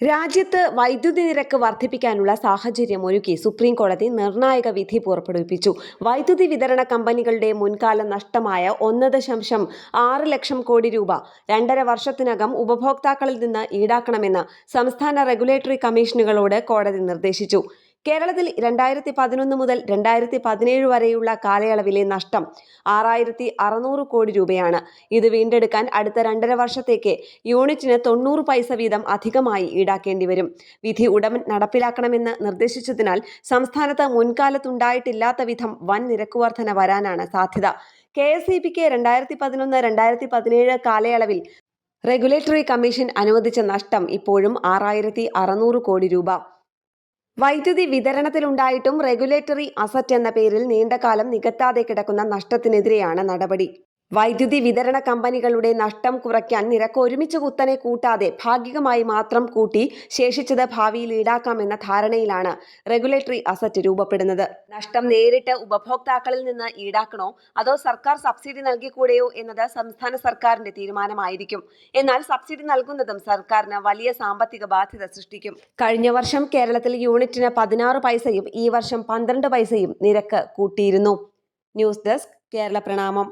രാജ്യത്ത് വൈദ്യുതി നിരക്ക് വർദ്ധിപ്പിക്കാനുള്ള സാഹചര്യം ഒരുക്കി സുപ്രീം കോടതി നിർണായക വിധി പുറപ്പെടുവിപ്പിച്ചു. വൈദ്യുതി വിതരണ കമ്പനികളുടെ മുൻകാല നഷ്ടമായ ഒന്ന് ദശാംശം ആറ് ലക്ഷം കോടി രൂപ രണ്ടര വർഷത്തിനകം ഉപഭോക്താക്കളിൽ നിന്ന് ഈടാക്കണമെന്ന് സംസ്ഥാന റെഗുലേറ്ററി കമ്മീഷനുകളോട് കോടതി നിർദ്ദേശിച്ചു. കേരളത്തിൽ രണ്ടായിരത്തി പതിനൊന്ന് മുതൽ രണ്ടായിരത്തി പതിനേഴ് വരെയുള്ള കാലയളവിലെ നഷ്ടം ആറായിരത്തി അറുന്നൂറ് കോടി രൂപയാണ്. ഇത് വീണ്ടെടുക്കാൻ അടുത്ത രണ്ടര വർഷത്തേക്ക് യൂണിറ്റിന് തൊണ്ണൂറ് പൈസ വീതം അധികമായി ഈടാക്കേണ്ടി വരും. വിധി ഉടൻ നടപ്പിലാക്കണമെന്ന് നിർദ്ദേശിച്ചതിനാൽ സംസ്ഥാനത്ത് മുൻകാലത്തുണ്ടായിട്ടില്ലാത്ത വിധം വൻ നിരക്ക് വർധന വരാനാണ് സാധ്യത. കെ എസ് ഇ പിക്ക് രണ്ടായിരത്തി പതിനൊന്ന് രണ്ടായിരത്തി പതിനേഴ് കാലയളവിൽ റെഗുലേറ്ററി കമ്മീഷൻ അനുവദിച്ച നഷ്ടം ഇപ്പോഴും ആറായിരത്തി അറുന്നൂറ് കോടി രൂപ. വൈദ്യുതി വിതരണത്തിലുണ്ടായിട്ടും റെഗുലേറ്ററി അസറ്റ് എന്ന പേരിൽ നീണ്ടകാലം നികത്താതെ കിടക്കുന്ന നഷ്ടത്തിനെതിരെയാണ് നടപടി. വൈദ്യുതി വിതരണ കമ്പനികളുടെ നഷ്ടം കുറയ്ക്കാൻ നിരക്ക് ഒരുമിച്ച് കുത്തനെ കൂട്ടാതെ ഭാഗികമായി മാത്രം കൂട്ടി ശേഷിച്ചത് ഭാവിയിൽ ഈടാക്കാമെന്ന ധാരണയിലാണ് റെഗുലേറ്ററി അസറ്റ് രൂപപ്പെടുന്നത്. നഷ്ടം നേരിട്ട് ഉപഭോക്താക്കളിൽ നിന്ന് ഈടാക്കണോ? അതോ സർക്കാർ സബ്സിഡി നൽകിക്കൂടെയോ എന്നത് സംസ്ഥാന സർക്കാരിന്റെ തീരുമാനമായിരിക്കും. എന്നാൽ സബ്സിഡി നൽകുന്നതും സർക്കാരിന് വലിയ സാമ്പത്തിക ബാധ്യത സൃഷ്ടിക്കും. കഴിഞ്ഞ വർഷം കേരളത്തിൽ യൂണിറ്റിന് പതിനാറ് പൈസയും ഈ വർഷം പന്ത്രണ്ട് പൈസയും നിരക്ക് കൂട്ടിയിരുന്നു. ന്യൂസ് ഡെസ്ക് കേരള പ്രണാമം.